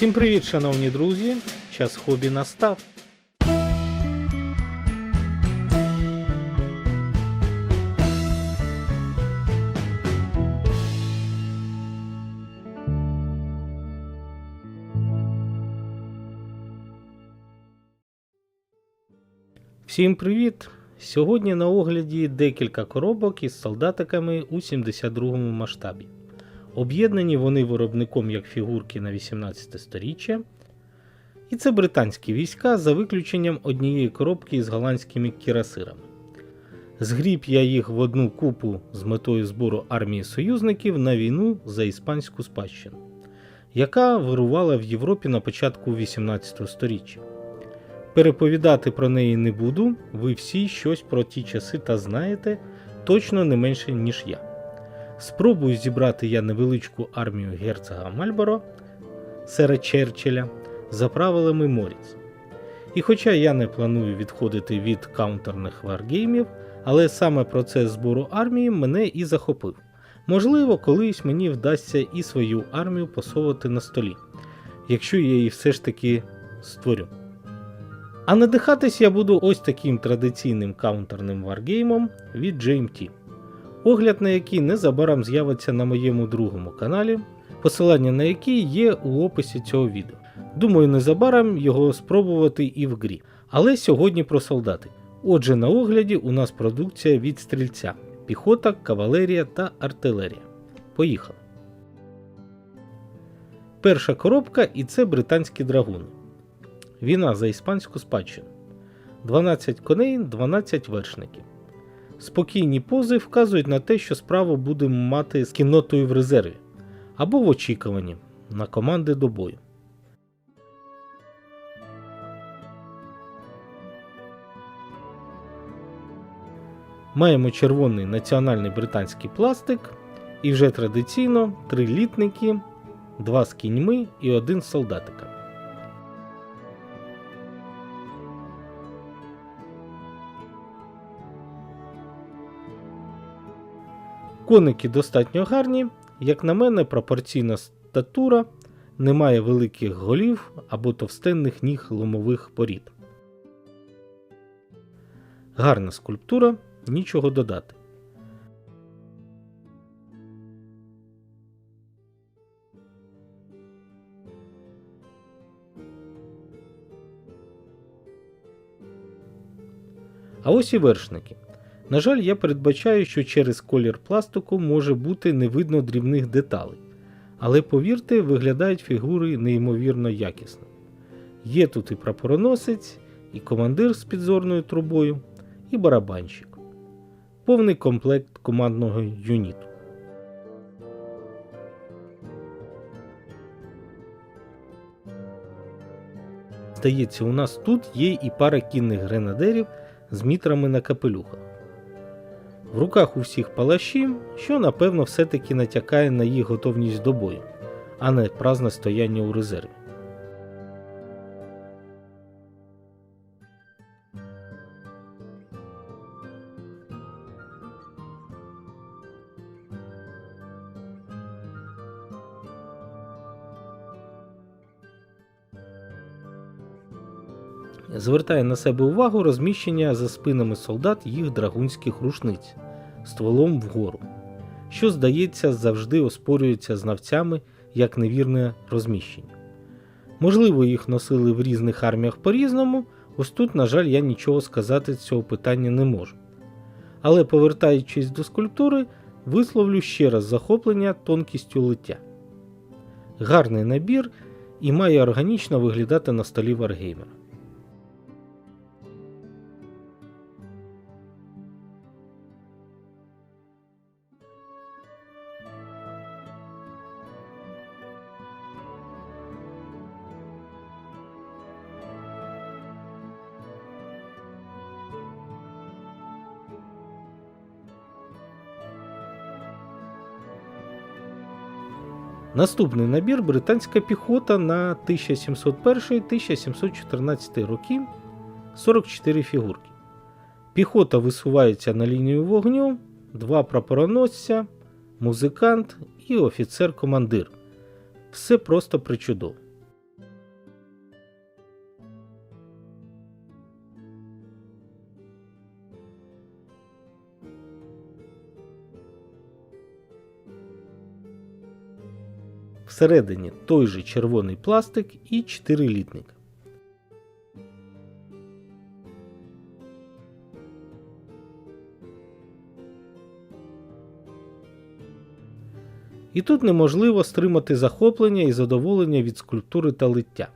Всім привіт, шановні друзі! Час хобі настав. Всім привіт! Сьогодні на огляді декілька коробок із солдатиками у 72 масштабі. Об'єднані вони виробником як фігурки на 18 сторіччя. І це британські війська за виключенням однієї коробки із голландськими кірасирами. Згріб я їх в одну купу з метою збору армії союзників на війну за іспанську спадщину, яка вирувала в Європі на початку 18 століття. Переповідати про неї не буду, ви всі щось про ті часи та знаєте точно не менше, ніж я. Спробую зібрати я невеличку армію герцога Мальборо сера Черчилля за правилами Моріц. І хоча я не планую відходити від каунтерних варгеймів, але саме процес збору армії мене і захопив. Можливо, колись мені вдасться і свою армію посовувати на столі, якщо я її все ж таки створю. А надихатись я буду ось таким традиційним каунтерним варгеймом від GMT огляд на який незабаром з'явиться на моєму другому каналі, посилання на який є у описі цього відео. Думаю, незабаром його спробувати і в грі. Але сьогодні про солдати. Отже, на огляді у нас продукція від стрільця: піхота, кавалерія та артилерія. Поїхали. Перша коробка і це британські драгуни. Війна за іспанську спадщину. 12 коней, 12 вершників. Спокійні пози вказують на те, що справу будемо мати з кіннотою в резерві або в очікуванні на команди до бою. Маємо червоний національний британський пластик і вже традиційно три літники, два з кіньми і один з солдатика. Коники достатньо гарні, як на мене, пропорційна статура, немає великих голів або товстенних ніг ломових порід. Гарна скульптура, нічого додати. А ось і вершники. На жаль, я передбачаю, що через колір пластику може бути не видно дрібних деталей, але повірте, виглядають фігури неймовірно якісно. Є тут і прапороносець, і командир з підзорною трубою, і барабанщик. Повний комплект командного юніту. Здається, у нас тут є і пара кінних гренадерів з мітрами на капелюхах. В руках у всіх палаші, що напевно все-таки натякає на їх готовність до бою, а не празне стояння у резерві. Звертає на себе увагу розміщення за спинами солдат їх драгунських рушниць стволом вгору, що, здається, завжди оспорюється знавцями як невірне розміщення. Можливо, їх носили в різних арміях по-різному, ось тут, на жаль, я нічого сказати з цього питання не можу. Але повертаючись до скульптури, висловлю ще раз захоплення тонкістю лиття. Гарний набір і має органічно виглядати на столі Варгеймера. Наступний набір британська піхота на 1701-1714 роки 44 фігурки. Піхота висувається на лінію вогню, два прапороносця, музикант і офіцер-командир. Все просто причудово. Всередині той же червоний пластик і 4 літника. І тут неможливо стримати захоплення і задоволення від скульптури та лиття.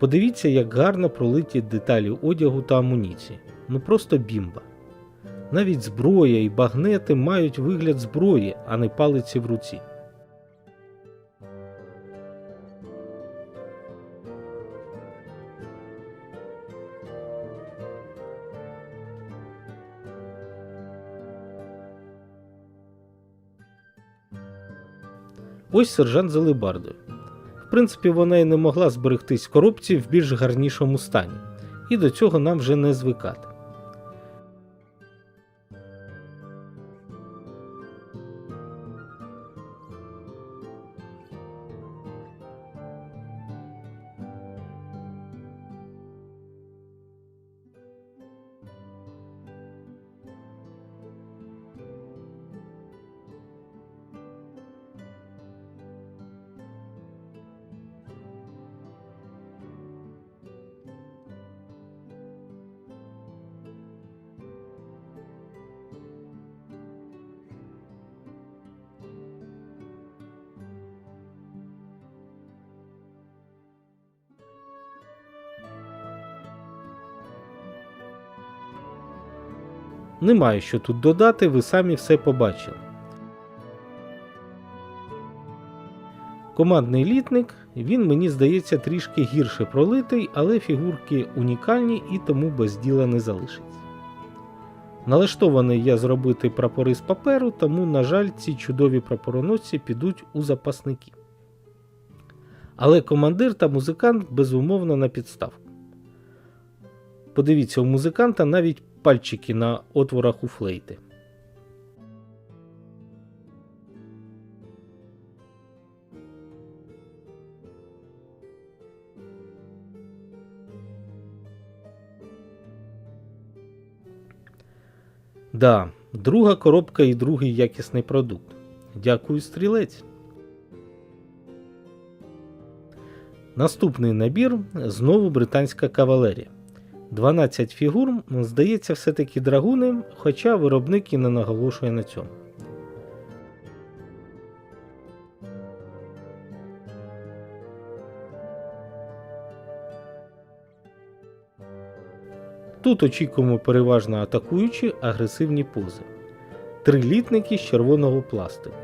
Подивіться, як гарно пролиті деталі одягу та амуніції. Ну просто бімба. Навіть зброя і багнети мають вигляд зброї, а не палиці в руці. Ось сержант з алебардою. В принципі, вона і не могла зберегтись в коробці в більш гарнішому стані, і до цього нам вже не звикати. Немає що тут додати, ви самі все побачили. Командний літник, він мені здається трішки гірше пролитий, але фігурки унікальні і тому без діла не залишиться. Налаштований я зробити прапори з паперу, тому, на жаль, ці чудові прапороносці підуть у запасники. Але командир та музикант безумовно на підставку. Подивіться, у музиканта навіть пальчики на отворах у флейти. Да, друга коробка і другий якісний продукт. Дякую, стрілець. Наступний набір знову британська кавалерія. 12 фігур, здається, все-таки драгуни, хоча виробник і не наголошує на цьому. Тут очікуємо переважно атакуючі агресивні пози. Три літники з червоного пластику.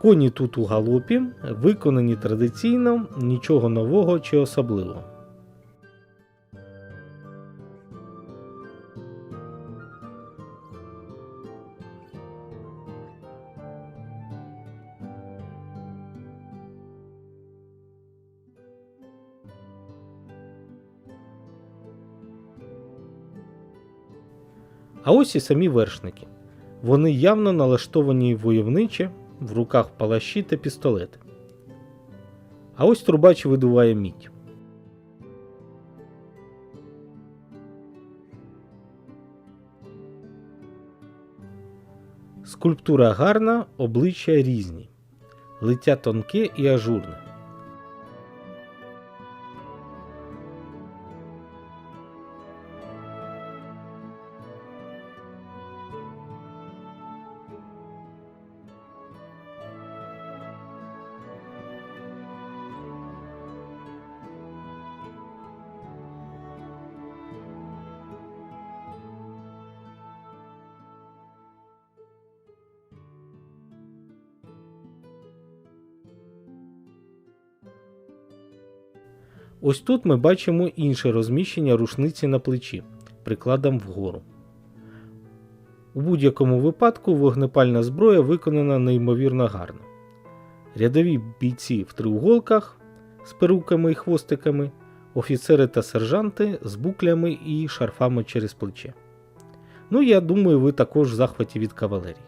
Коні тут у галопі, виконані традиційно, нічого нового чи особливого. А ось і самі вершники. Вони явно налаштовані войовниче, в руках палаші та пістолети. А ось трубач видуває мідь. Скульптура гарна, обличчя різні, лиття тонке і ажурне. Ось тут ми бачимо інше розміщення рушниці на плечі, прикладом вгору. У будь-якому випадку вогнепальна зброя виконана неймовірно гарно. Рядові бійці в триуголках з перуками і хвостиками, офіцери та сержанти з буклями і шарфами через плече. Ну, я думаю, ви також в захваті від кавалерії.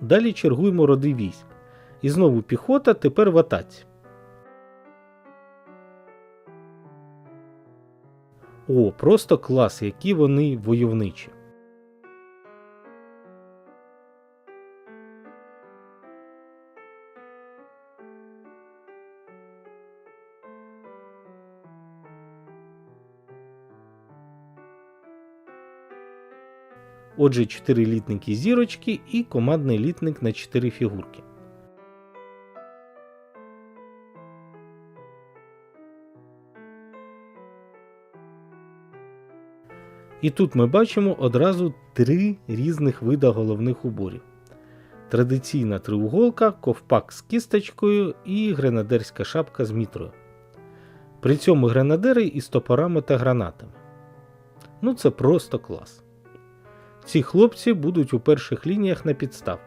Далі чергуємо роди військ. І знову піхота, тепер в атаці. О, просто клас, які вони войовничі. Отже, 4 літники зірочки і командний літник на 4 фігурки. І тут ми бачимо одразу три різних вида головних уборів: традиційна триуголка, ковпак з кісточкою і гренадерська шапка з мітрою. При цьому гренадери із топорами та гранатами. Ну це просто клас. Ці хлопці будуть у перших лініях на підставках.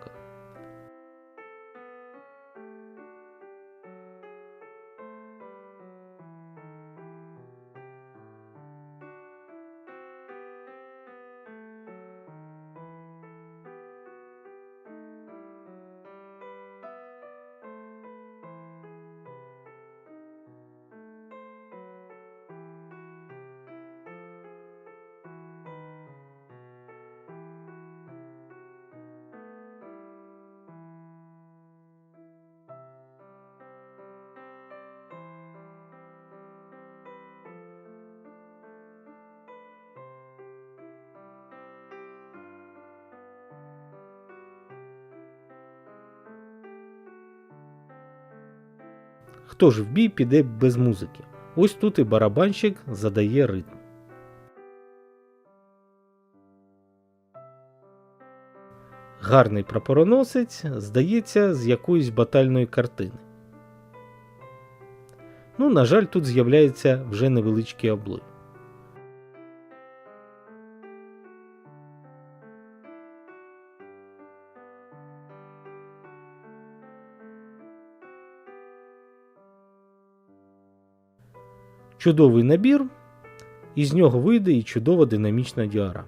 Хто ж в бій піде без музики? Ось тут і барабанщик задає ритм. Гарний прапороносець здається з якоїсь батальної картини. Ну, на жаль, тут з'являється вже невеличкий облив. Чудовий набір, і з нього вийде і чудова динамічна діарама.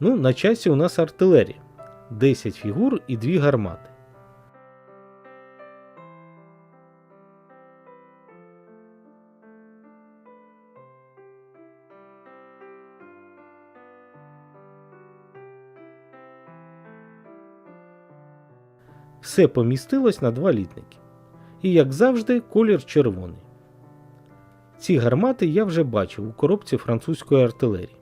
Ну, на часі у нас артилерія. 10 фігур і 2 гармати. Все помістилось на два літники. І, як завжди, колір червоний. Ці гармати я вже бачив у коробці французької артилерії.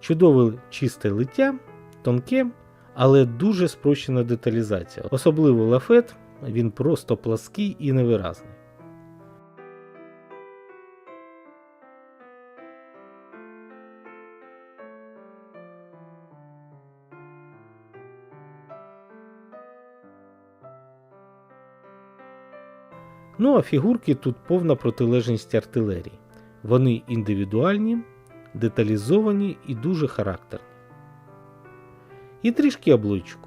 Чудове чисте лиття, тонке, але дуже спрощена деталізація. Особливо лафет, він просто плаский і невиразний. Ну а фігурки тут повна протилежність артилерії. Вони індивідуальні, деталізовані і дуже характерні. І трішки обличку.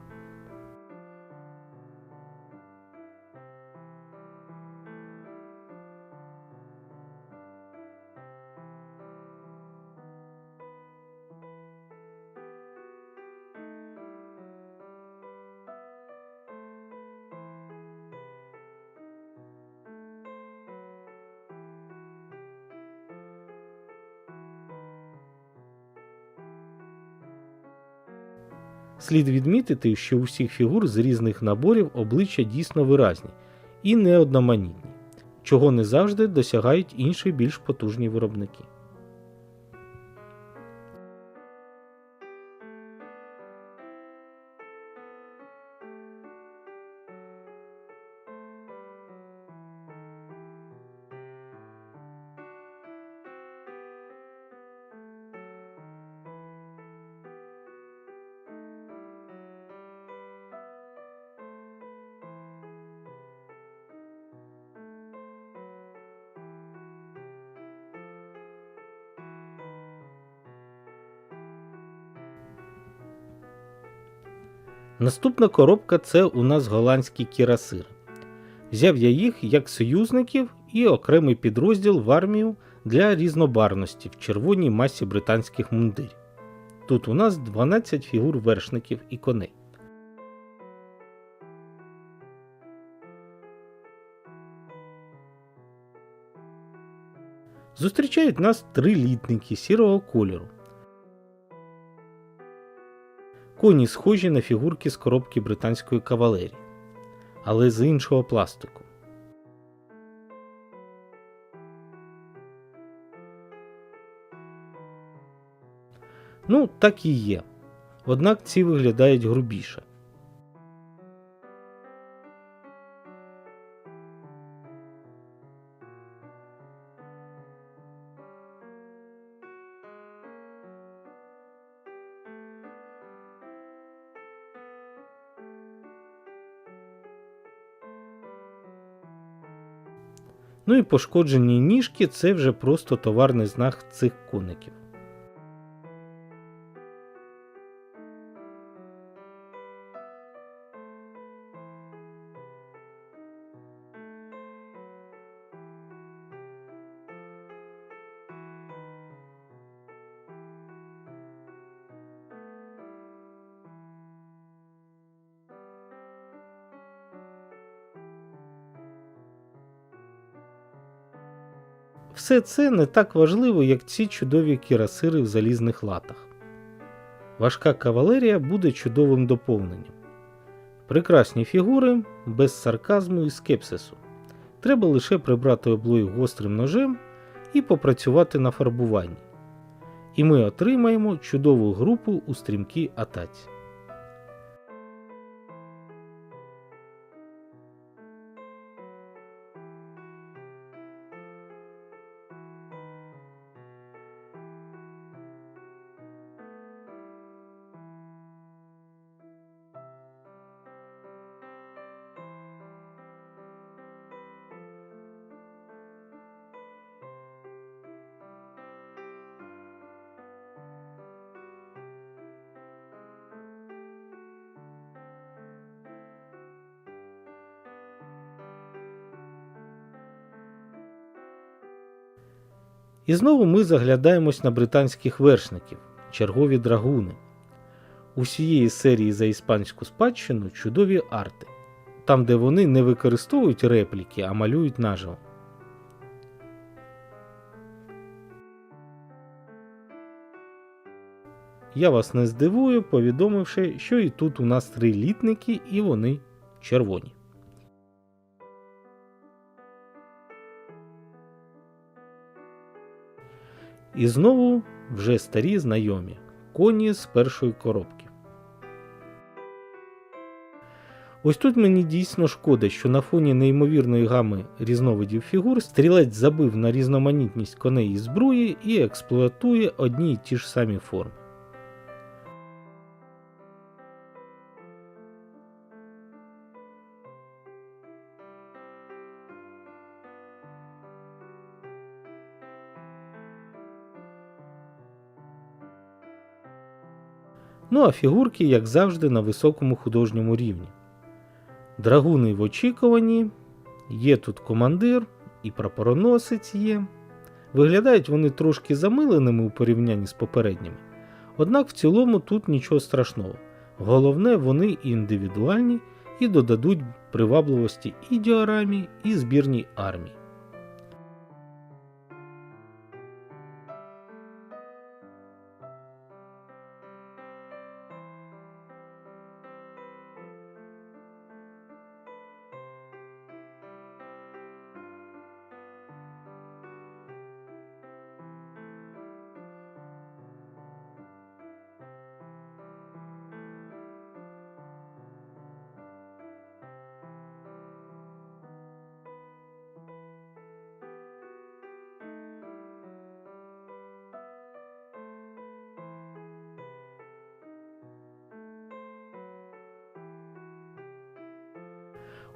Слід відмітити, що у всіх фігур з різних наборів обличчя дійсно виразні і неодноманітні, чого не завжди досягають інші більш потужні виробники. Наступна коробка це у нас голландський кірасир. Взяв я їх як союзників і окремий підрозділ в армію для різнобарності в червоній масі британських мундирів. Тут у нас 12 фігур вершників і коней. Зустрічають нас три літники сірого кольору. Коні схожі на фігурки з коробки британської кавалерії, але з іншого пластику. Ну, так і є. Однак ці виглядають грубіше. Ну і пошкоджені ніжки це вже просто товарний знак цих коників. Все це не так важливо, як ці чудові кірасири в залізних латах. Важка кавалерія буде чудовим доповненням. Прекрасні фігури без сарказму і скепсису. Треба лише прибрати облою гострим ножем і попрацювати на фарбуванні. І ми отримаємо чудову групу у стрімкій атаці. І знову ми заглядаємось на британських вершників, чергові драгуни. У всієї серії за іспанську спадщину чудові арти, там, де вони не використовують репліки, а малюють наживо. Я вас не здивую, повідомивши, що і тут у нас три літники, і вони червоні. І знову вже старі знайомі коні з першої коробки. Ось тут мені дійсно шкода, що на фоні неймовірної гами різновидів фігур стрілець забив на різноманітність коней і збруї і експлуатує одні й ті ж самі форми. Ну а фігурки, як завжди, на високому художньому рівні. Драгуни в очікуванні, є тут командир і прапороносець є. Виглядають вони трошки замиленими у порівнянні з попередніми. Однак в цілому тут нічого страшного. Головне, вони індивідуальні і додадуть привабливості і діорамі, і збірній армії.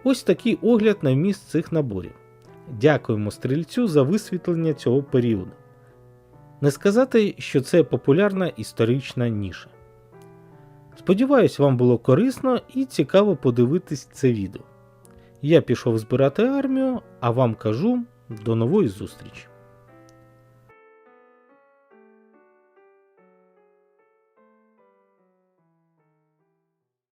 Ось такий огляд на вміст цих наборів. Дякуємо стрільцю за висвітлення цього періоду. Не сказати, що це популярна історична ніша. Сподіваюсь, вам було корисно і цікаво подивитись це відео. Я пішов збирати армію, а вам кажу до нової зустрічі.